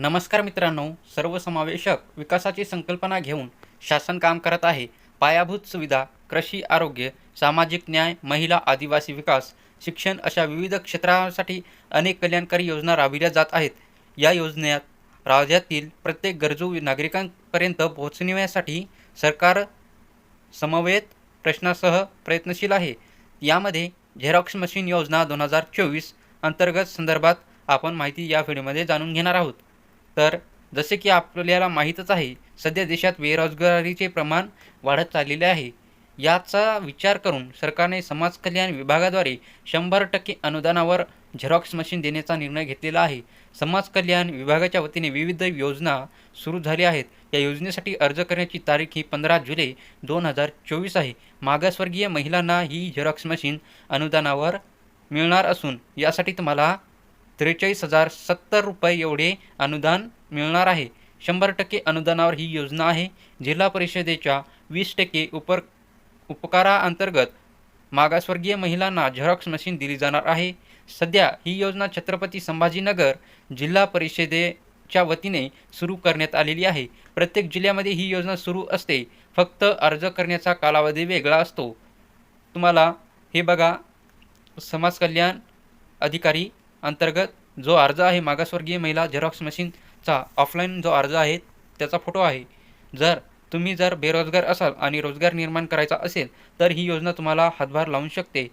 नमस्कार मित्रांनो सर्वसमावेशक विकासाची संकल्पना घेऊन शासन काम करत आहे. पायाभूत सुविधा कृषी आरोग्य सामाजिक न्याय महिला आदिवासी विकास शिक्षण अशा विविध क्षेत्रासाठी अनेक कल्याणकारी योजना राबविल्या जात आहेत. या योजनेत राज्यातील प्रत्येक गरजू नागरिकांपर्यंत पोहोचविण्यासाठी सरकार समवेत प्रश्नासह प्रयत्नशील आहे. यामध्ये झेरॉक्स मशीन योजना दोन हजार चोवीस अंतर्गत संदर्भात आपण माहिती या व्हिडिओमध्ये जाणून घेणार आहोत. तर जसे की आपल्याला माहीतच आहे सध्या देशात बेरोजगारीचे प्रमाण वाढत चाललेले आहे. याचा विचार करून सरकारने समाज कल्याण विभागाद्वारे शंभर टक्के अनुदानावर झेरॉक्स मशीन देण्याचा निर्णय घेतलेला आहे. समाज कल्याण विभागाच्या वतीने विविध योजना सुरू झाल्या आहेत. या योजनेसाठी अर्ज करण्याची तारीख ही पंधरा जुलै दोन हजार चोवीस आहे. मागासवर्गीय महिलांना ही झेरॉक्स मशीन अनुदानावर मिळणार असून यासाठी तुम्हाला त्रेचाळीस हजार सत्तर रुपये एवढे अनुदान मिळणार आहे. शंभर टक्के अनुदानावर ही योजना आहे. जिल्हा परिषदेच्या वीस टक्के उपर उपकाराअंतर्गत मागासवर्गीय महिलांना झेरॉक्स मशीन दिली जाणार आहे. सध्या ही योजना छत्रपती संभाजीनगर जिल्हा परिषदेच्या वतीने सुरू करण्यात आलेली आहे. प्रत्येक जिल्ह्यामध्ये ही योजना सुरू असते. फक्त अर्ज करण्याचा कालावधी वेगळा असतो. तुम्हाला हे बघा. समाज कल्याण अधिकारी अंतर्गत जो अर्ज आहे मागासवर्गीय महिला झेरॉक्स मशीनचा ऑफलाईन जो अर्ज आहे त्याचा फोटो आहे. जर तुम्ही जर बेरोजगार असाल आणि रोजगार निर्माण करायचा असेल तर ही योजना तुम्हाला हातभार लावू शकते.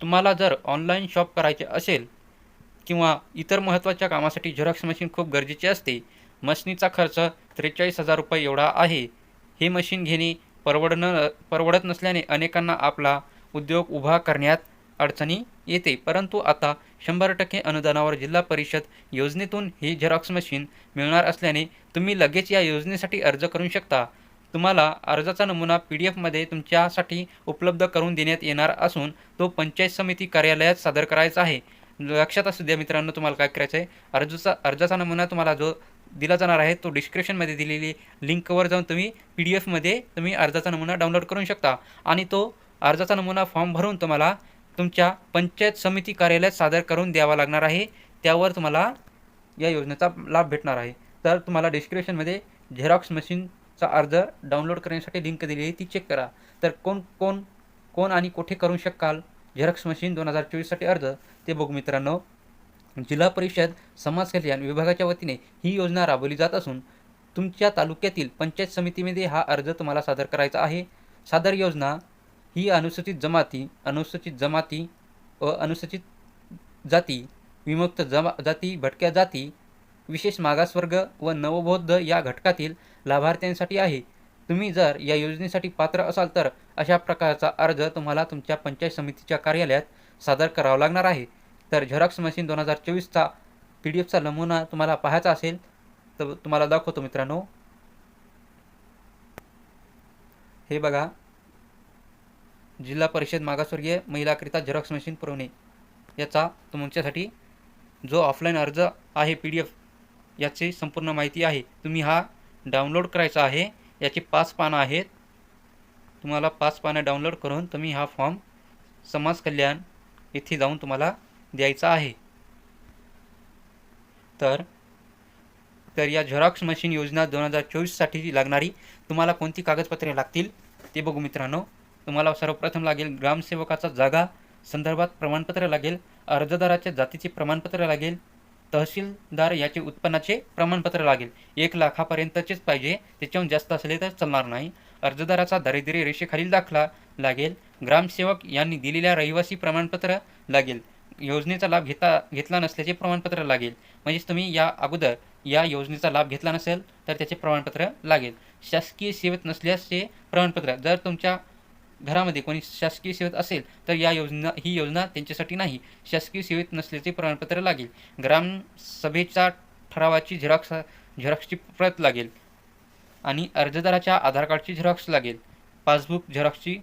तुम्हाला जर ऑनलाईन शॉप करायचे असेल किंवा इतर महत्त्वाच्या कामासाठी झेरॉक्स मशीन खूप गरजेचे असते मशीनीचा खर्च त्रेचाळीस हजार रुपये एवढा आहे. हे मशीन घेणे परवडणं परवडत नसल्याने अनेकांना आपला उद्योग उभा करण्यात अडचणी येते. परंतु आता शंभर टक्के अनुदानावर जिल्हा परिषद योजनेतून ही झेरॉक्स मशीन मिळणार असल्याने तुम्ही लगेच या योजनेसाठी अर्ज करू शकता. तुम्हाला अर्जाचा नमुना पी डी एफमध्ये तुमच्यासाठी उपलब्ध करून देण्यात येणार असून तो पंचायत समिती कार्यालयात सादर करायचा आहे. लक्षात असू द्या मित्रांनो तुम्हाला काय करायचं आहे अर्जाचा अर्जाचा नमुना तुम्हाला जो दिला जाणार आहे तो डिस्क्रिप्शनमध्ये दिलेली लिंकवर जाऊन तुम्ही पी डी एफमध्ये तुम्ही अर्जाचा नमुना डाउनलोड करू शकता. आणि तो अर्जाचा नमुना फॉर्म भरून तुम्हाला तुमच्या पंचायत समिती कार्यालयात सादर करून द्यावा लागणार आहे. त्यावर तुम्हाला या योजनेचा लाभ भेटणार आहे. तर तुम्हाला डिस्क्रिप्शनमध्ये झेरॉक्स मशीनचा अर्ज डाउनलोड करण्यासाठी लिंक दिली आहे ती चेक करा. तर कोण कोण कोण आणि कुठे करू शकाल झेरॉक्स मशीन दोन हजार चोवीससाठी अर्ज? ते बघू मित्रांनो. जिल्हा परिषद समाज कल्याण विभागाच्या वतीने ही योजना राबवली जात असून तुमच्या तालुक्यातील पंचायत समितीमध्ये हा अर्ज तुम्हाला सादर करायचा आहे. सादर योजना ही अनुसूचित जमाती अनुसूचित जमाती व अनुसूचित जाती विमुक्त जमा जाती भटक्या जाती विशेष मागासवर्ग व नवबौद्ध या घटकातील लाभार्थ्यांसाठी आहे. तुम्ही जर या योजनेसाठी पात्र असाल तर अशा प्रकारचा अर्ज तुम्हाला तुमच्या पंचायत समितीच्या कार्यालयात सादर करावा लागणार आहे. तर झेरॉक्स मशीन दोन हजार चोवीसचा पी डी एफचा नमुना तुम्हाला पाहायचा असेल तर तुम्हाला दाखवतो मित्रांनो. हे बघा. जिल्हा परिषद मागासवर्गीय महिलाकरिता झेरॉक्स मशीन पुरवणे याचा तुमच्यासाठी जो ऑफलाईन अर्ज आहे पी डी एफ याची संपूर्ण माहिती आहे तुम्ही हा डाउनलोड करायचा आहे याची पाच पानं आहेत. तुम्हाला पाच पानं डाउनलोड करून तुम्ही हा फॉर्म समाज कल्याण येथे जाऊन तुम्हाला द्यायचा आहे. तर तर या झेरॉक्स मशीन योजना दोन हजार चोवीससाठी लागणारी तुम्हाला कोणती कागदपत्रे लागतील ते बघू मित्रांनो. तुम्हाला सर्वप्रथम लागेल ग्रामसेवकाचा जागा संदर्भात प्रमाणपत्र लागेल अर्जदाराच्या जातीचे प्रमाणपत्र लागेल तहसीलदार याचे उत्पन्नाचे प्रमाणपत्र लागेल. एक लाखापर्यंतचेच पाहिजे त्याच्याहून जास्त असले तर चालणार नाही. अर्जदाराचा दारिद्र्य रेषेखालील दाखला लागेल. ग्रामसेवक यांनी दिलेल्या रहिवासी प्रमाणपत्र लागेल. योजनेचा लाभ घेता घेतला नसल्याचे प्रमाणपत्र लागेल. म्हणजेच तुम्ही या अगोदर या योजनेचा लाभ घेतला नसेल तर त्याचे प्रमाणपत्र लागेल. शासकीय सेवेत नसल्यासचे प्रमाणपत्र जर तुमच्या घरामध्ये कोणी शासकीय सेवेत असेल तर या योजना ही योजना त्यांच्यासाठी नाही. शासकीय सेवेत नसल्याचे प्रमाणपत्र लागेल. ग्रामसभेच्या ठरावाची झेरॉक्स झेरॉक्सची प्रत लागेल आणि अर्जदाराच्या आधार कार्डची झेरॉक्स लागेल. पासबुक झेरॉक्सची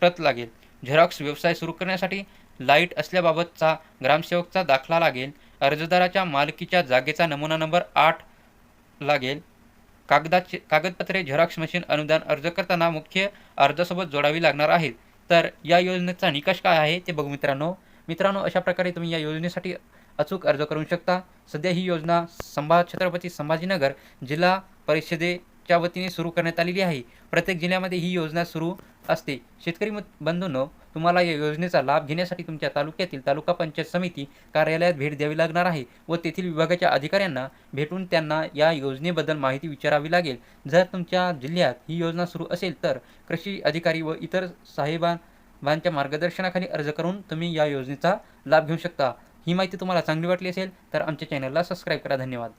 प्रत लागेल. झेरॉक्स व्यवसाय सुरू करण्यासाठी लाइट असल्याबाबतचा ग्रामसेवकचा दाखला लागेल. अर्जदाराच्या मालकीच्या जागेचा नमुना नंबर आठ लागेल. कागदाचे कागदपत्रे झेरॉक्स मशीन अनुदान अर्ज करताना मुख्य अर्जासोबत जोडावी लागणार आहेत. तर या योजनेचा निकष काय आहे ते बघू मित्रांनो. मित्रांनो अशा प्रकारे तुम्ही या योजनेसाठी अचूक अर्ज करू शकता. सध्या ही योजना संभा छत्रपती संभाजीनगर जिल्हा परिषदे च्या वतीने सुरू करण्यात आलेली आहे. प्रत्येक जिल्ह्यामध्ये ही योजना सुरू असते. शेतकरी मत- बंधूंनो तुम्हाला या योजनेचा लाभ घेण्यासाठी तुमच्या तालुक्यातील तालुका पंचायत समिती कार्यालयात भेट द्यावी लागणार आहे व तेथील विभागाच्या अधिकाऱ्यांना भेटून त्यांना या योजनेबद्दल माहिती विचारावी लागेल. जर तुमच्या जिल्ह्यात ही योजना सुरू असेल तर कृषी अधिकारी व इतर साहेबांच्या मार्गदर्शनाखाली अर्ज करून तुम्ही या योजनेचा लाभ घेऊ शकता. ही माहिती तुम्हाला चांगली वाटली असेल तर आमच्या चॅनलला सबस्क्राईब करा. धन्यवाद.